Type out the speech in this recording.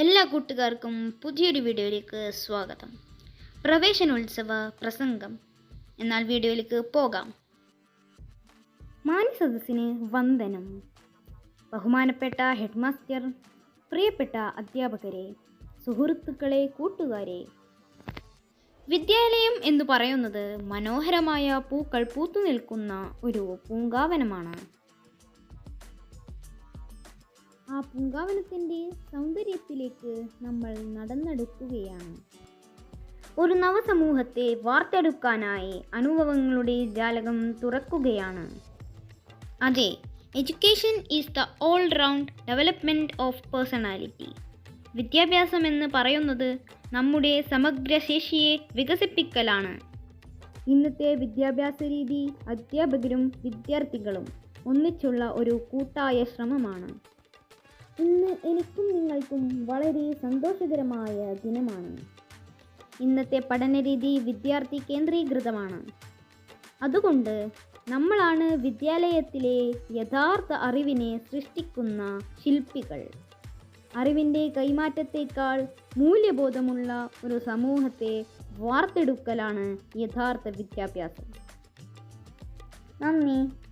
എല്ലാ കൂട്ടുകാർക്കും പുതിയൊരു വീഡിയോയിലേക്ക് സ്വാഗതം. പ്രവേശനോത്സവ പ്രസംഗം. എന്നാൽ വീഡിയോയിലേക്ക് പോകാം. മാനസദസ്സിന് വന്ദനം. ബഹുമാനപ്പെട്ട ഹെഡ്മാസ്റ്റർ പ്രിയപ്പെട്ട അധ്യാപകരെ സുഹൃത്തുക്കളെ കൂട്ടുകാരെ. വിദ്യാലയം എന്ന് പറയുന്നത് മനോഹരമായ പൂക്കൾ പൂത്തു നിൽക്കുന്ന ഒരു പൂങ്കാവനമാണ്. ആ പൂങ്കാവനത്തിന്റെ സൗന്ദര്യത്തിലേക്ക് നമ്മൾ നടന്നെടുക്കുകയാണ്. ഒരു നവസമൂഹത്തെ വാർത്തെടുക്കാനായി അനുഭവങ്ങളുടെ ജാലകം തുറക്കുകയാണ്. അതെ education is the all round development of personality വിദ്യാഭ്യാസം എന്ന് പറയുന്നത് നമ്മുടെ സമഗ്ര ശേഷിയെ വികസിപ്പിക്കലാണ്. ഇന്നത്തെ വിദ്യാഭ്യാസ രീതി അധ്യാപകരും വിദ്യാർത്ഥികളും ഒന്നിച്ചുള്ള ഒരു കൂട്ടായ ശ്രമമാണ്. ഇന്ന് എനിക്കും നിങ്ങൾക്കും വളരെ സന്തോഷകരമായ ദിനമാണ്. ഇന്നത്തെ പഠനരീതി വിദ്യാർത്ഥി കേന്ദ്രീകൃതമാണ്. അതുകൊണ്ട് നമ്മളാണ് വിദ്യാലയത്തിലെ യഥാർത്ഥ അറിവിനെ സൃഷ്ടിക്കുന്ന ശില്പികൾ. അറിവിന്റെ കൈമാറ്റത്തേക്കാൾ മൂല്യബോധമുള്ള ഒരു സമൂഹത്തെ വാർത്തെടുക്കലാണ് യഥാർത്ഥ വിദ്യാഭ്യാസം. നന്ദി.